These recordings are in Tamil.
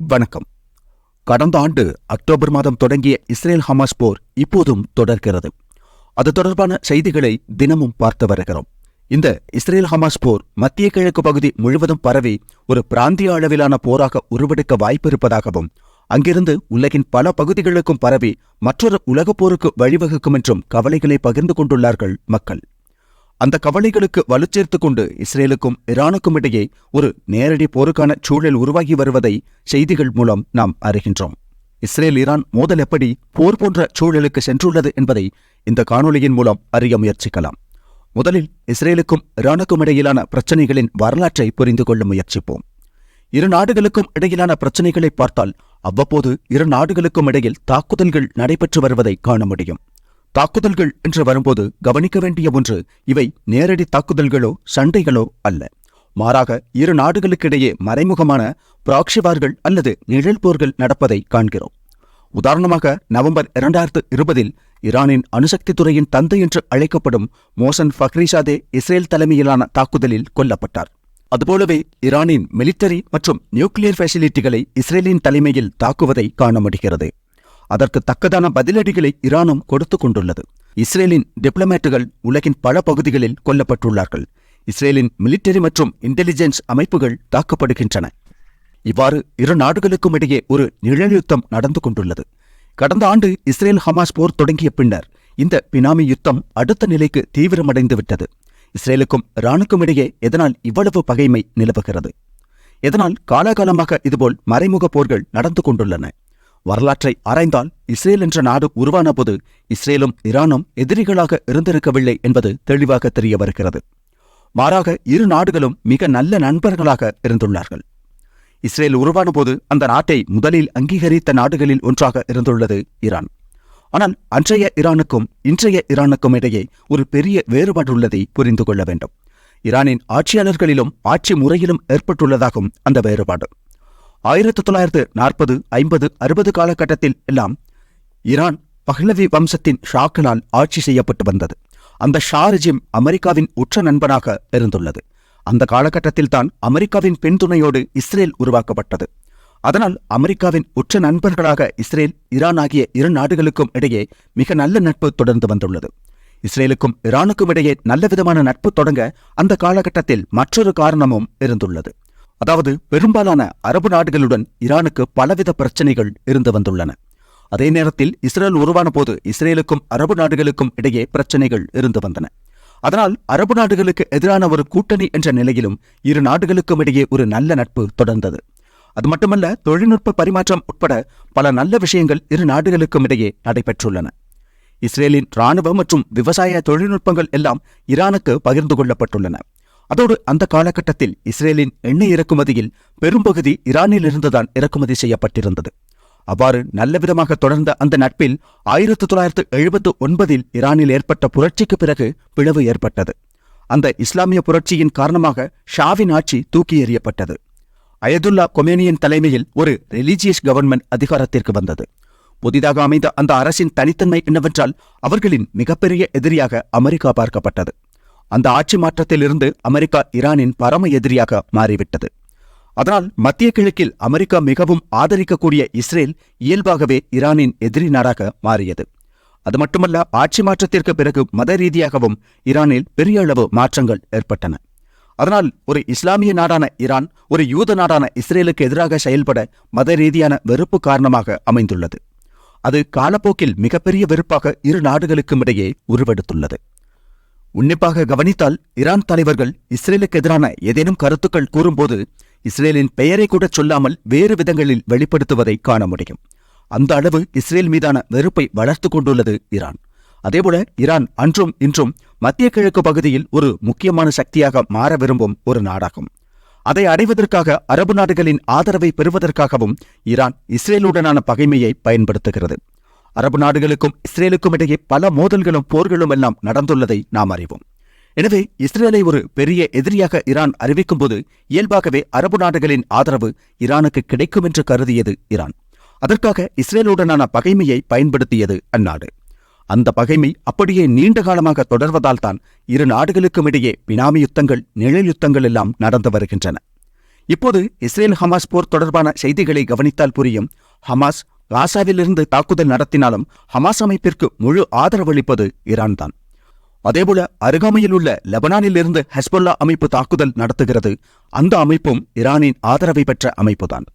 வணக்கம். கடந்த ஆண்டு அக்டோபர் மாதம் தொடங்கிய இஸ்ரேல் ஹமாஸ் போர் இப்போதும் தொடர்கிறது. அது தொடர்பான செய்திகளை தினமும் பார்த்து வருகிறோம். இந்த இஸ்ரேல் ஹமாஸ் போர் மத்திய கிழக்கு பகுதி முழுவதும் பரவி ஒரு பிராந்திய அளவிலான போராக உருவெடுக்க வாய்ப்பிருப்பதாகவும் அங்கிருந்து உலகின் பல பகுதிகளுக்கும் பரவி மற்றொரு உலகப் போருக்கு வழிவகுக்கும் என்றும் கவலைகளை பகிர்ந்து கொண்டுள்ளார்கள் மக்கள். அந்த கவலைகளுக்கு வலுச்சேர்த்துக் கொண்டு இஸ்ரேலுக்கும் ஈரானுக்கும் இடையே ஒரு நேரடி போருக்கான சூழல் உருவாகி வருவதை செய்திகள் மூலம் நாம் அறிகின்றோம். இஸ்ரேல் ஈரான் மோதல் எப்படி போர் போன்ற சூழலுக்கு சென்றுள்ளது என்பதை இந்த காணொளியின் மூலம் அறிய முயற்சிக்கலாம். முதலில் இஸ்ரேலுக்கும் ஈரானுக்கும் இடையிலான பிரச்சனைகளின் வரலாற்றை புரிந்து கொள்ள முயற்சிப்போம். இரு நாடுகளுக்கும் இடையிலான பிரச்சனைகளை பார்த்தால் அவ்வப்போது இரு நாடுகளுக்கும் இடையில் தாக்குதல்கள் நடைபெற்று வருவதை காண முடியும். தாக்குதல்கள் என்று வரும்போது கவனிக்க வேண்டிய ஒன்று இவை நேரடி தாக்குதல்களோ சண்டைகளோ அல்ல. மாறாக இரு நாடுகளுக்கிடையே மறைமுகமான பிராக்ஷிவார்கள் அல்லது நிழல் போர்கள் நடப்பதை காண்கிறோம். உதாரணமாக நவம்பர் இரண்டாயிரத்து இருபதில் ஈரானின் அணுசக்தி துறையின் தந்தை என்று அழைக்கப்படும் மோசன் ஃபக்ரிஷாதே இஸ்ரேல் தலைமையிலான தாக்குதலில் கொல்லப்பட்டார். அதுபோலவே ஈரானின் மிலிட்டரி மற்றும் நியூக்ளியர் ஃபெசிலிட்டிகளை இஸ்ரேலின் தலைமையில் தாக்குவதை காண முடிகிறது. அதற்கு தக்கதான பதிலடிகளை ஈரானும் கொடுத்து கொண்டுள்ளது. இஸ்ரேலின் டிப்ளமேட்டுகள் உலகின் பல பகுதிகளில் கொல்லப்பட்டுள்ளார்கள். இஸ்ரேலின் மிலிட்டரி மற்றும் இன்டெலிஜென்ஸ் அமைப்புகள் தாக்கப்படுகின்றன. இவ்வாறு இரு நாடுகளுக்கும் இடையே ஒரு நிழல்யுத்தம் நடந்து கொண்டுள்ளது. கடந்த ஆண்டு இஸ்ரேல் ஹமாஸ் போர் தொடங்கிய பின்னர் இந்த பினாமி யுத்தம் அடுத்த நிலைக்கு தீவிரமடைந்து விட்டது இஸ்ரேலுக்கும் ஈரானுக்கும் இடையே எதனால் இவ்வளவு பகைமை நிலவுகிறது? எதனால் காலாகாலமாக இதுபோல் மறைமுக போர்கள் நடந்து கொண்டுள்ளன? வரலாற்றை ஆராய்ந்தால் இஸ்ரேல் என்ற நாடு உருவான போது இஸ்ரேலும் ஈரானும் எதிரிகளாக இருந்திருக்கவில்லை என்பது தெளிவாக தெரிய வருகிறது. மாறாக இரு நாடுகளும் மிக நல்ல நண்பர்களாக இருந்துள்ளார்கள். இஸ்ரேல் உருவான போது அந்த நாட்டை முதலில் அங்கீகரித்த நாடுகளில் ஒன்றாக இருந்துள்ளது ஈரான். ஆனால் அன்றைய ஈரானுக்கும் இன்றைய ஈரானுக்கும் இடையே ஒரு பெரிய வேறுபாடு உள்ளதை புரிந்து கொள்ள வேண்டும். ஈரானின் ஆட்சியாளர்களிலும் ஆட்சி முறையிலும் ஏற்பட்டுள்ளதாகும் அந்த வேறுபாடு. ஆயிரத்தி தொள்ளாயிரத்து நாற்பது ஐம்பது அறுபது காலகட்டத்தில் எல்லாம் ஈரான் பஹ்லவி வம்சத்தின் ஷாக்களால் ஆட்சி செய்யப்பட்டு வந்தது. அந்த ஷா ரிஜிம் அமெரிக்காவின் உற்ற நண்பனாக இருந்துள்ளது. அந்த காலகட்டத்தில் தான் அமெரிக்காவின் பின்துணையோடு இஸ்ரேல் உருவாக்கப்பட்டது. அதனால் அமெரிக்காவின் உற்ற நண்பர்களாக இஸ்ரேல் ஈரான் ஆகிய இரு நாடுகளுக்கும் இடையே மிக நல்ல நட்பு தொடர்ந்து வந்துள்ளது. இஸ்ரேலுக்கும் ஈரானுக்கும் இடையே நல்ல விதமான நட்பு தொடங்க அந்த காலகட்டத்தில் மற்றொரு காரணமும் இருந்துள்ளது. அதாவது பெரும்பாலான அரபு நாடுகளுடன் ஈரானுக்கு பலவித பிரச்சனைகள் இருந்து வந்துள்ளன. அதே நேரத்தில் இஸ்ரேல் உருவான போது இஸ்ரேலுக்கும் அரபு நாடுகளுக்கும் இடையே பிரச்சனைகள் இருந்து வந்தன. அதனால் அரபு நாடுகளுக்கு எதிரான ஒரு கூட்டணி என்ற நிலையிலும் இரு நாடுகளுக்கும் இடையே ஒரு நல்ல நட்பு தொடர்ந்தது. அது மட்டுமல்ல தொழில்நுட்ப பரிமாற்றம் உட்பட பல நல்ல விஷயங்கள் இரு நாடுகளுக்கும் இடையே நடைபெற்றுள்ளன. இஸ்ரேலின் ராணுவ மற்றும் விவசாய தொழில்நுட்பங்கள் எல்லாம் ஈரானுக்கு பகிர்ந்து கொள்ளப்பட்டுள்ளன. அதோடு அந்த காலகட்டத்தில் இஸ்ரேலின் எண்ணெய் இறக்குமதியில் பெரும்பகுதி ஈரானிலிருந்துதான் இறக்குமதி செய்யப்பட்டிருந்தது. அவ்வாறு நல்லவிதமாக தொடர்ந்த அந்த நட்பில் ஆயிரத்தி தொள்ளாயிரத்து எழுபத்து ஒன்பதில் ஈரானில் ஏற்பட்ட புரட்சிக்கு பிறகு பிளவு ஏற்பட்டது. அந்த இஸ்லாமிய புரட்சியின் காரணமாக ஷாவின் ஆட்சி தூக்கி எறியப்பட்டது. அயதுல்லா கொமேனியின் தலைமையில் ஒரு ரிலீஜியஸ் கவர்மெண்ட் அதிகாரத்திற்கு வந்தது. புதிதாக அமைந்த அந்த அரசின் தனித்தன்மை என்னவென்றால் அவர்களின் மிகப்பெரிய எதிரியாக அமெரிக்கா பார்க்கப்பட்டது. அந்த ஆட்சி மாற்றத்திலிருந்து அமெரிக்கா ஈரானின் பரம எதிரியாக மாறிவிட்டது. அதனால் மத்திய கிழக்கில் அமெரிக்கா மிகவும் ஆதரிக்கக்கூடிய இஸ்ரேல் இயல்பாகவே ஈரானின் எதிரி நாடாக மாறியது. அது மட்டுமல்ல ஆட்சி மாற்றத்திற்கு பிறகு மத ரீதியாகவும் ஈரானில் பெரிய அளவு மாற்றங்கள் ஏற்பட்டன. அதனால் ஒரு இஸ்லாமிய நாடான ஈரான் ஒரு யூத நாடான இஸ்ரேலுக்கு எதிராக செயல்பட மத ரீதியான வெறுப்பு காரணமாக அமைந்துள்ளது. அது காலப்போக்கில் மிகப்பெரிய வெறுப்பாக இரு நாடுகளுக்கும் இடையே உருவெடுத்துள்ளது. உன்னிப்பாக கவனித்தால் ஈரான் தலைவர்கள் இஸ்ரேலுக்கு எதிரான ஏதேனும் கருத்துக்கள் கூறும்போது இஸ்ரேலின் பெயரை கூட சொல்லாமல் வேறு விதங்களில் வெளிப்படுத்துவதை காண முடியும். அந்த அளவு இஸ்ரேல் மீதான வெறுப்பை வளர்த்து கொண்டுள்ளது ஈரான் அதேபோல ஈரான் அன்றும் இன்றும் மத்திய கிழக்கு பகுதியில் ஒரு முக்கியமான சக்தியாக மாற விரும்பும் ஒரு நாடாகும். அதை அடைவதற்காக அரபு நாடுகளின் ஆதரவை பெறுவதற்காகவும் ஈரான் இஸ்ரேலுடனான பகைமையை பயன்படுத்துகிறது. அரபு நாடுகளுக்கும் இஸ்ரேலுக்கும் இடையே பல மோதல்களும் போர்களும் எல்லாம் நடந்துள்ளதை நாம் அறிவோம். எனவே இஸ்ரேலை ஒரு பெரிய எதிரியாக ஈரான் அறிவிக்கும்போது இயல்பாகவே அரபு நாடுகளின் ஆதரவு ஈரானுக்கு கிடைக்கும் என்று கருதியது ஈரான். அதற்காக இஸ்ரேலுடனான பகைமையை பயன்படுத்தியது அந்நாடு. அந்த பகைமை அப்படியே நீண்ட காலமாக தொடர்வதால் தான் இரு நாடுகளுக்கும் இடையே பினாமி யுத்தங்கள் நிழல் யுத்தங்கள் எல்லாம் நடந்து வருகின்றன. இப்போது இஸ்ரேல் ஹமாஸ் போர் தொடர்பான செய்திகளை கவனித்தால் புரியும். ஹமாஸ் காசாவிலிருந்து தாக்குதல் நடத்தினாலும் ஹமாஸ் அமைப்பிற்கு முழு ஆதரவளிப்பது ஈரான் தான் அதேபோல அருகாமையில் உள்ள லெபனானிலிருந்து ஹெஸ்பொல்லா அமைப்பு தாக்குதல் நடத்துகிறது. அந்த அமைப்பும் ஈரானின் ஆதரவை பெற்ற அமைப்புதான்.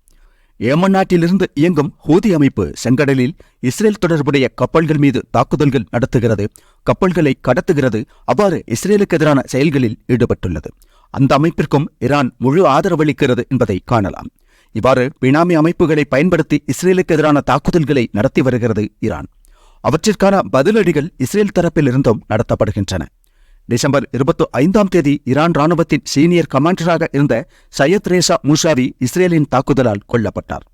ஏமன் நாட்டிலிருந்து இயங்கும் ஹூதி அமைப்பு செங்கடலில் இஸ்ரேல் தொடர்புடைய கப்பல்கள் மீது தாக்குதல்கள் நடத்துகிறது. கப்பல்களை கடத்துகிறது. அவ்வாறு இஸ்ரேலுக்கு எதிரான செயல்களில் ஈடுபட்டுள்ளது. அந்த அமைப்பிற்கும் ஈரான் முழு ஆதரவளிக்கிறது என்பதை காணலாம். இவ்வாறு பினாமி அமைப்புகளை பயன்படுத்தி இஸ்ரேலுக்கு எதிரான தாக்குதல்களை நடத்தி வருகிறது ஈரான். அவற்றிற்கான பதிலடிகள் இஸ்ரேல் தரப்பிலிருந்தும் நடத்தப்படுகின்றன. டிசம்பர் இருபத்தி ஐந்தாம் தேதி ஈரான் ராணுவத்தின் சீனியர் கமாண்டராக இருந்த சையத் ரேசா மூஷாவி இஸ்ரேலின் தாக்குதலால் கொல்லப்பட்டார்.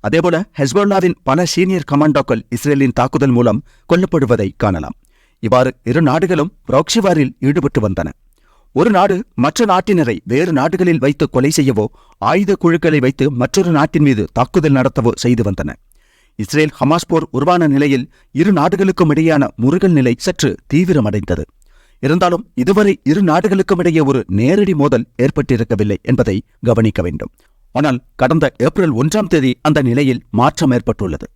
அதேபோல ஹெஸ்போல்லாவின் பல சீனியர் கமாண்டோக்கள் இஸ்ரேலின் தாக்குதல் மூலம் கொல்லப்படுவதை காணலாம். இவ்வாறு இரு நாடுகளும் ப்ராக்சிவாரில் ஈடுபட்டு வந்தன. ஒரு நாடு மற்ற நாட்டினரை வேறு நாடுகளில் வைத்து கொலை செய்யவோ ஆயுத குழுக்களை வைத்து மற்றொரு நாட்டின் மீது தாக்குதல் நடத்தவோ செய்து வந்தன. இஸ்ரேல் ஹமாஸ் போர் உருவான நிலையில் இரு நாடுகளுக்கும் இடையேயான முருகல் நிலை சற்று தீவிரமடைந்தது. இருந்தாலும் இதுவரை இரு நாடுகளுக்கும் இடையே ஒரு நேரடி மோதல் ஏற்பட்டிருக்கவில்லை என்பதை கவனிக்க வேண்டும். ஆனால் கடந்த ஏப்ரல் ஒன்றாம் தேதி அந்த நிலையில் மாற்றம் ஏற்பட்டுள்ளது.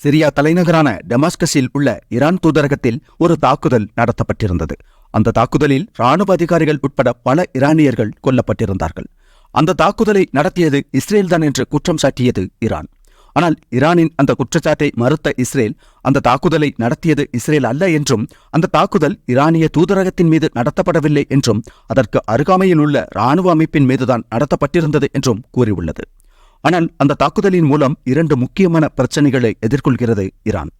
சிரியா தலைநகரான டெமாஸ்கஸில் உள்ள ஈரான் தூதரகத்தில் ஒரு தாக்குதல் நடத்தப்பட்டிருந்தது. அந்த தாக்குதலில் ராணுவ அதிகாரிகள் உட்பட பல ஈரானியர்கள் கொல்லப்பட்டிருந்தார்கள். அந்த தாக்குதலை நடத்தியது இஸ்ரேல்தான் என்று குற்றம் சாட்டியது ஈரான் ஆனால் ஈரானின் அந்த குற்றச்சாட்டை மறுத்த இஸ்ரேல் அந்த தாக்குதலை நடத்தியது இஸ்ரேல் அல்ல என்றும் அந்த தாக்குதல் ஈரானிய தூதரகத்தின் மீது நடத்தப்படவில்லை என்றும் அதற்கு அருகாமையில் உள்ள ராணுவ அமைப்பின் மீதுதான் நடத்தப்பட்டிருந்தது என்றும் கூறியுள்ளது. ஆனால் அந்த தாக்குதலின் மூலம் இரண்டு முக்கியமான பிரச்சனைகளை எதிர்கொள்கிறது ஈரான்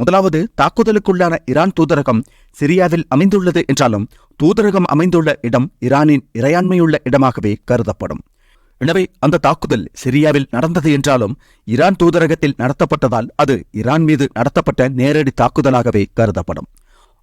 முதலாவது தாக்குதலுக்குள்ளான ஈரான் தூதரகம் சிரியாவில் அமைந்துள்ளது என்றாலும் தூதரகம் அமைந்துள்ள இடம் ஈரானின் இறையாண்மையுள்ள இடமாகவே கருதப்படும். எனவே அந்த தாக்குதல் சிரியாவில் நடந்தது என்றாலும் ஈரான் தூதரகத்தில் நடத்தப்பட்டதால் அது ஈரான் மீது நடத்தப்பட்ட நேரடி தாக்குதலாகவே கருதப்படும்.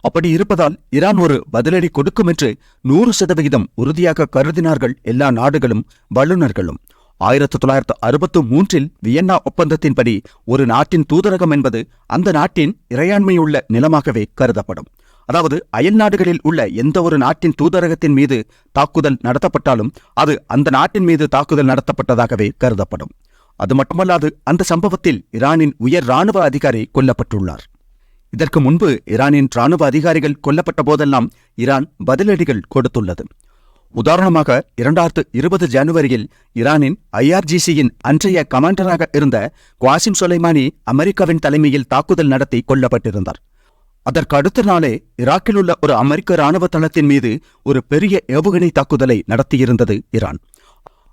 அப்படி இருப்பதால் ஈரான் ஒரு பதிலடி கொடுக்கும் என்று நூறு சதவிகிதம் உறுதியாக கருதினார்கள் எல்லா நாடுகளும் வல்லுநர்களும். ஆயிரத்தி தொள்ளாயிரத்து அறுபத்து மூன்றில் வியன்னா ஒப்பந்தத்தின்படி ஒரு நாட்டின் தூதரகம் என்பது அந்த நாட்டின் இறையாண்மையுள்ள நிலமாகவே கருதப்படும். அதாவது அயல் நாடுகளில் உள்ள எந்த ஒரு நாட்டின் தூதரகத்தின் மீது தாக்குதல் நடத்தப்பட்டாலும் அது அந்த நாட்டின் மீது தாக்குதல் நடத்தப்பட்டதாகவே கருதப்படும். அது மட்டுமல்லாது அந்த சம்பவத்தில் ஈரானின் உயர் ராணுவ அதிகாரி கொல்லப்பட்டுள்ளார். இதற்கு முன்பு ஈரானின் ராணுவ அதிகாரிகள் கொல்லப்பட்ட போதெல்லாம் ஈரான் பதிலடிகள் கொடுத்துள்ளது. உதாரணமாக இரண்டாயிரத்து இருபது ஜனவரியில் ஈரானின் ஐஆர்ஜிசியின் அன்றைய கமாண்டராக இருந்த குவாசிம் சுலைமானி அமெரிக்காவின் தலைமையில் தாக்குதல் நடத்தி கொல்லப்பட்டிருந்தார். அதற்கு அடுத்த நாளே ஈராக்கில் உள்ள ஒரு அமெரிக்க ராணுவ தளத்தின் மீது ஒரு பெரிய ஏவுகணை தாக்குதலை நடத்தியிருந்தது ஈரான்.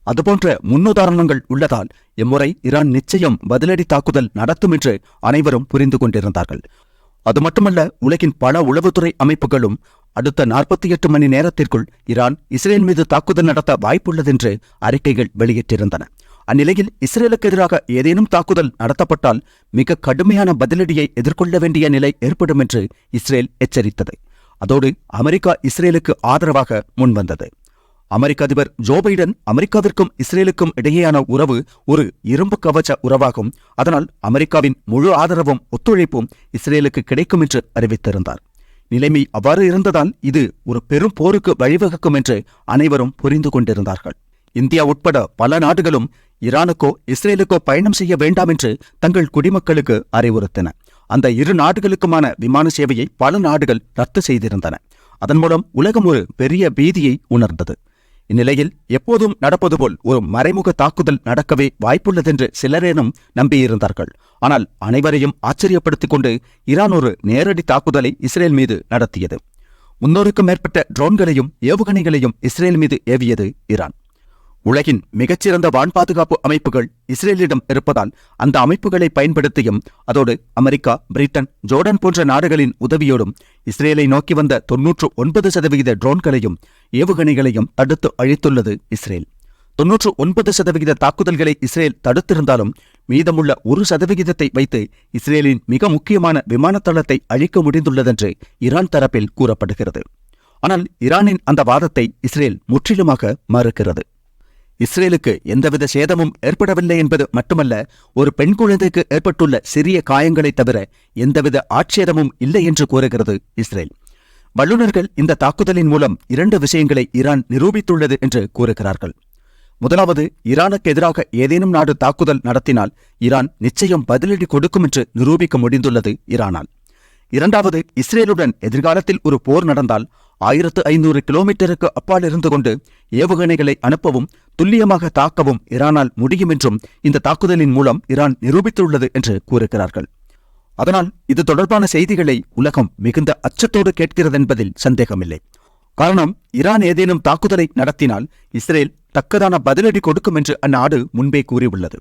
அதுபோன்ற முன்னுதாரணங்கள் உள்ளதால் இம்முறை ஈரான் நிச்சயம் பதிலடி தாக்குதல் நடத்தும் என்று அனைவரும் புரிந்து கொண்டிருந்தார்கள். அது மட்டுமல்ல உலகின் பல உளவுத்துறை அமைப்புகளும் அடுத்த நாற்பத்தி எட்டு மணி நேரத்திற்குள் ஈரான் இஸ்ரேல் மீது தாக்குதல் நடத்த வாய்ப்புள்ளதென்று அறிக்கைகள் வெளியிட்டிருந்தன. அந்நிலையில் இஸ்ரேலுக்கு எதிராக ஏதேனும் தாக்குதல் நடத்தப்பட்டால் மிக கடுமையான பதிலடியை எதிர்கொள்ள வேண்டிய நிலை ஏற்படும் என்று இஸ்ரேல் எச்சரித்தது. அதோடு அமெரிக்கா இஸ்ரேலுக்கு ஆதரவாக முன்வந்தது. அமெரிக்க அதிபர் ஜோ பைடன் அமெரிக்காவிற்கும் இஸ்ரேலுக்கும் இடையேயான உறவு ஒரு இரும்பு கவச்ச உறவாகும். அதனால் அமெரிக்காவின் முழு ஆதரவும் ஒத்துழைப்பும் இஸ்ரேலுக்கு கிடைக்கும் என்று அறிவித்திருந்தார். நிலைமை அவ்வாறு இருந்ததால் இது ஒரு பெரும் போருக்கு வழிவகுக்கும் என்று அனைவரும் புரிந்து கொண்டிருந்தார்கள். இந்தியா உட்பட பல நாடுகளும் ஈரானுக்கோ இஸ்ரேலுக்கோ பயணம் செய்ய வேண்டாம் என்று தங்கள் குடிமக்களுக்கு அறிவுறுத்தின. அந்த இரு நாடுகளுக்குமான விமான சேவையை பல நாடுகள் ரத்து செய்திருந்தன. அதன் மூலம் உலகம் ஒரு பெரிய பீதியை உணர்ந்தது. இந்நிலையில் எப்போதும் நடப்பது போல் ஒரு மறைமுக தாக்குதல் நடக்கவே வாய்ப்புள்ளதென்று சிலரேனும் நம்பியிருந்தார்கள். ஆனால் அனைவரையும் ஆச்சரியப்படுத்திக் கொண்டு ஈரான் ஒரு நேரடி தாக்குதலை இஸ்ரேல் மீது நடத்தியது. முன்னூறுக்கும் மேற்பட்ட ட்ரோன்களையும் ஏவுகணைகளையும் இஸ்ரேல் மீது ஏவியது ஈரான். உலகின் மிகச்சிறந்த வான் பாதுகாப்பு அமைப்புகள் இஸ்ரேலிடம் இருப்பதால் அந்த அமைப்புகளை பயன்படுத்தியும் அதோடு அமெரிக்கா பிரிட்டன் ஜோர்டன் போன்ற நாடுகளின் உதவியோடும் இஸ்ரேலை நோக்கி வந்த தொன்னூற்று ஒன்பது சதவிகித ட்ரோன்களையும் ஏவுகணைகளையும் தடுத்து அழித்துள்ளது இஸ்ரேல். தொன்னூற்று ஒன்பது சதவிகித தாக்குதல்களை இஸ்ரேல் தடுத்திருந்தாலும் மீதமுள்ள ஒரு சதவிகிதத்தை வைத்து இஸ்ரேலின் மிக முக்கியமான விமானத்தளத்தை அழிக்க முடிந்துள்ளதென்று ஈரான் தரப்பில் கூறப்படுகிறது. ஆனால் ஈரானின் அந்த வாதத்தை இஸ்ரேல் முற்றிலுமாக மறுக்கிறது. இஸ்ரேலுக்கு எந்தவித சேதமும் ஏற்படவில்லை என்பது மட்டுமல்ல ஒரு பெண் குழந்தைக்கு ஏற்பட்டுள்ள சிறிய காயங்களைத் தவிர எந்தவித ஆட்சேதமும் இல்லை என்று கூறுகிறது இஸ்ரேல். வல்லுநர்கள் இந்த தாக்குதலின் மூலம் இரண்டு விஷயங்களை ஈரான் நிரூபித்துள்ளது என்று கூறுகிறார்கள். முதலாவது ஈரானுக்கு எதிராக ஏதேனும் நாடு தாக்குதல் நடத்தினால் ஈரான் நிச்சயம் பதிலடி கொடுக்கும் என்று நிரூபிக்க முடிந்துள்ளது ஈரானால். இரண்டாவது இஸ்ரேலுடன் எதிர்காலத்தில் ஒரு போர் நடந்தால் ஆயிரத்து ஐநூறு கிலோமீட்டருக்கு அப்பால் இருந்து கொண்டு ஏவுகணைகளை அனுப்பவும் துல்லியமாக தாக்கவும் ஈரானால் முடியும் என்றும் இந்த தாக்குதலின் மூலம் ஈரான் நிரூபித்துள்ளது என்று கூறுகிறார்கள். அதனால் இது தொடர்பான செய்திகளை உலகம் மிகுந்த அச்சத்தோடு கேட்கிறதென்பதில் சந்தேகமில்லை. காரணம் ஈரான் ஏதேனும் தாக்குதலை நடத்தினால் இஸ்ரேல் தக்கதான பதிலடி கொடுக்கும் என்று அந்நாடு முன்பே கூறியுள்ளது.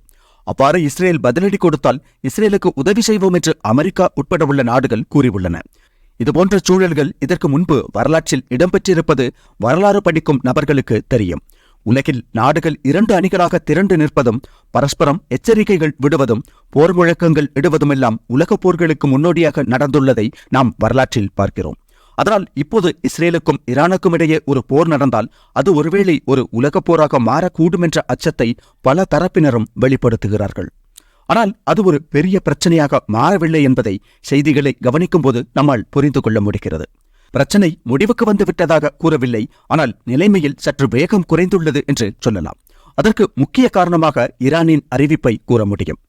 அவ்வாறு இஸ்ரேல் பதிலடி கொடுத்தால் இஸ்ரேலுக்கு உதவி செய்வோம் என்று அமெரிக்கா உட்பட உள்ள நாடுகள் கூறியுள்ளன. இதுபோன்ற சூழல்கள் இதற்கு முன்பு வரலாற்றில் இடம்பெற்றிருப்பது வரலாறு படிக்கும் நபர்களுக்கு தெரியும். உலகில் நாடுகள் இரண்டு அணிகளாக திரண்டு நிற்பதும் பரஸ்பரம் எச்சரிக்கைகள் விடுவதும் போர் முழக்கங்கள் இடுவதுமெல்லாம் உலகப் போர்களுக்கு முன்னோடியாக நடந்துள்ளதை நாம் வரலாற்றில் பார்க்கிறோம். அதனால் இப்போது இஸ்ரேலுக்கும் ஈரானுக்கும் இடையே ஒரு போர் நடந்தால் அது ஒருவேளை ஒரு உலகப் போராக மாறக்கூடும் என்ற அச்சத்தை பல தரப்பினரும் வெளிப்படுத்துகிறார்கள். ஆனால் அது ஒரு பெரிய பிரச்சனையாக மாறவில்லை என்பதை செய்திகளை கவனிக்கும்போது நம்மால் புரிந்து கொள்ள முடிகிறது. பிரச்சனை முடிவுக்கு வந்துவிட்டதாக கூறவில்லை. ஆனால் நிலைமையில் சற்று வேகம் குறைந்துள்ளது என்று சொல்லலாம். அதற்கு முக்கிய காரணமாக ஈரானின் அறிவிப்பை கூற முடியும்.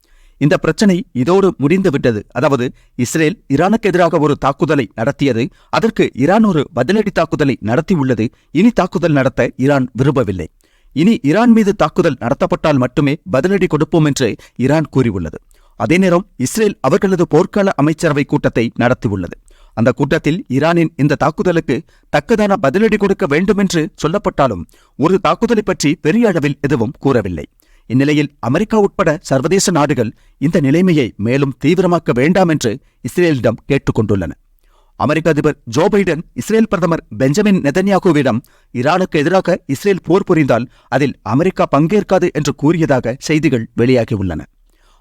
இந்த பிரச்சனை இதோடு முடிந்துவிட்டது அதாவது இஸ்ரேல் ஈரானுக்கு எதிராக ஒரு தாக்குதலை நடத்தியது. அதற்கு ஈரான் ஒரு பதிலடி தாக்குதலை நடத்தியுள்ளது. இனி தாக்குதல் நடத்த ஈரான் விரும்பவில்லை. இனி ஈரான் மீது தாக்குதல் நடத்தப்பட்டால் மட்டுமே பதிலடி கொடுப்போம் என்று ஈரான் கூறியுள்ளது. அதே நேரம் இஸ்ரேல் அவர்களது போர்க்கால அமைச்சரவை கூட்டத்தை நடத்தியுள்ளது. அந்த கூட்டத்தில் ஈரானின் இந்த தாக்குதலுக்கு தக்கதான பதிலடி கொடுக்க வேண்டும் என்று சொல்லப்பட்டாலும் ஒரு தாக்குதலை பற்றி பெரிய அளவில் எதுவும் கூறவில்லை. இந்நிலையில் அமெரிக்கா உட்பட சர்வதேச நாடுகள் இந்த நிலைமையை மேலும் தீவிரமாக்க வேண்டாம் என்று இஸ்ரேலிடம் கேட்டுக்கொண்டுள்ளன. அமெரிக்க அதிபர் ஜோ பைடன் இஸ்ரேல் பிரதமர் பெஞ்சமின் நெதன்யாகுவிடம் ஈரானுக்கு எதிராக இஸ்ரேல் போர் புரிந்தால் அதில் அமெரிக்கா பங்கேற்காது என்று கூறியதாக செய்திகள் வெளியாகியுள்ளன.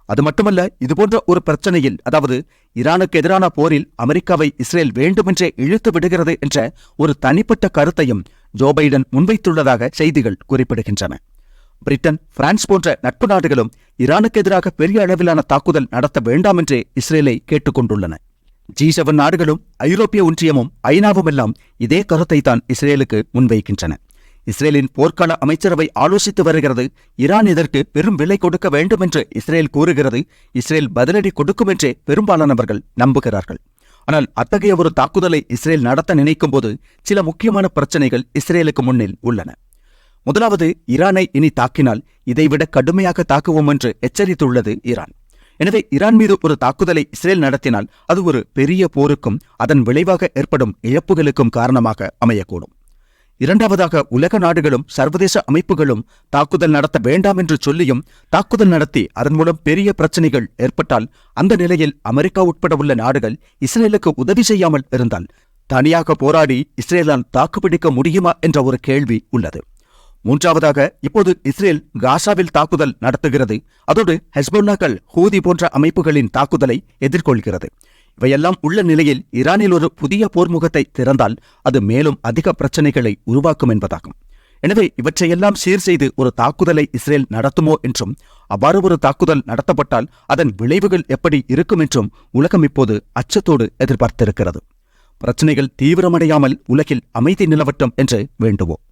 அது மட்டுமல்ல இதுபோன்ற ஒரு பிரச்சனையில் அதாவது ஈரானுக்கு எதிரான போரில் அமெரிக்காவை இஸ்ரேல் வேண்டுமென்றே இழுத்து விடுகிறது என்ற ஒரு தனிப்பட்ட கருத்தையும் ஜோ பைடன் முன்வைத்துள்ளதாக செய்திகள் குறிப்பிடுகின்றன. பிரிட்டன் பிரான்ஸ் போன்ற நட்பு நாடுகளும் ஈரானுக்கு எதிராக பெரிய அளவிலான தாக்குதல் நடத்த வேண்டாம் என்றே இஸ்ரேலை கேட்டுக்கொண்டுள்ளன. ஜி செவன் நாடுகளும் ஐரோப்பிய ஒன்றியமும் ஐநாவும் எல்லாம் இதே கருத்தை தான் இஸ்ரேலுக்கு முன்வைக்கின்றன. இஸ்ரேலின் போர்க்கால அமைச்சரவை ஆலோசித்து வருகிறது ஈரான் இதற்கு பெரும் விலை கொடுக்க வேண்டும் என்று இஸ்ரேல் கூறுகிறது இஸ்ரேல் பதிலடி கொடுக்கும் என்றே பெரும்பாலானவர்கள் நம்புகிறார்கள். ஆனால் அத்தகைய ஒரு தாக்குதலை இஸ்ரேல் நடத்த நினைக்கும் போது சில முக்கியமான பிரச்சனைகள் இஸ்ரேலுக்கு முன்னில் உள்ளன. முதலாவது ஈரானை இனி தாக்கினால் இதைவிட கடுமையாக தாக்குவோம் என்று எச்சரித்துள்ளது ஈரான் எனவே ஈரான் மீது ஒரு தாக்குதலை இஸ்ரேல் நடத்தினால் அது ஒரு பெரிய போருக்கும் அதன் விளைவாக ஏற்படும் இழப்புகளுக்கும் காரணமாக அமையக்கூடும். இரண்டாவதாக உலக நாடுகளும் சர்வதேச அமைப்புகளும் தாக்குதல் நடத்த வேண்டாம் என்று சொல்லியும் தாக்குதல் நடத்தி அதன் மூலம் பெரிய பிரச்சனைகள் ஏற்பட்டால் அந்த நிலையில் அமெரிக்கா உட்பட உள்ள நாடுகள் இஸ்ரேலுக்கு உதவி செய்யாமல் இருந்தால் தனியாக போராடி இஸ்ரேலால் தாக்குப்பிடிக்க முடியுமா என்ற ஒரு கேள்வி உள்ளது. மூன்றாவதாக இப்போது இஸ்ரேல் காசாவில் தாக்குதல் நடத்துகிறது. அதோடு ஹெஸ்போல்லாக்கள் ஹூதி போன்ற அமைப்புகளின் தாக்குதலை எதிர்கொள்கிறது. இவையெல்லாம் உள்ள நிலையில் ஈரானில் ஒரு புதிய போர்முகத்தை திறந்தால் அது மேலும் அதிக பிரச்சனைகளை உருவாக்கும் என்பதாகும். எனவே இவற்றையெல்லாம் சீர் செய்து ஒரு தாக்குதலை இஸ்ரேல் நடத்துமோ என்றும் அவ்வாறு ஒரு தாக்குதல் நடத்தப்பட்டால் அதன் விளைவுகள் எப்படி இருக்கும் என்றும் உலகம் இப்போது அச்சத்தோடு எதிர்பார்த்திருக்கிறது. பிரச்சனைகள் தீவிரமடையாமல் உலகில் அமைதி நிலவட்டும் என்று வேண்டுவோம்.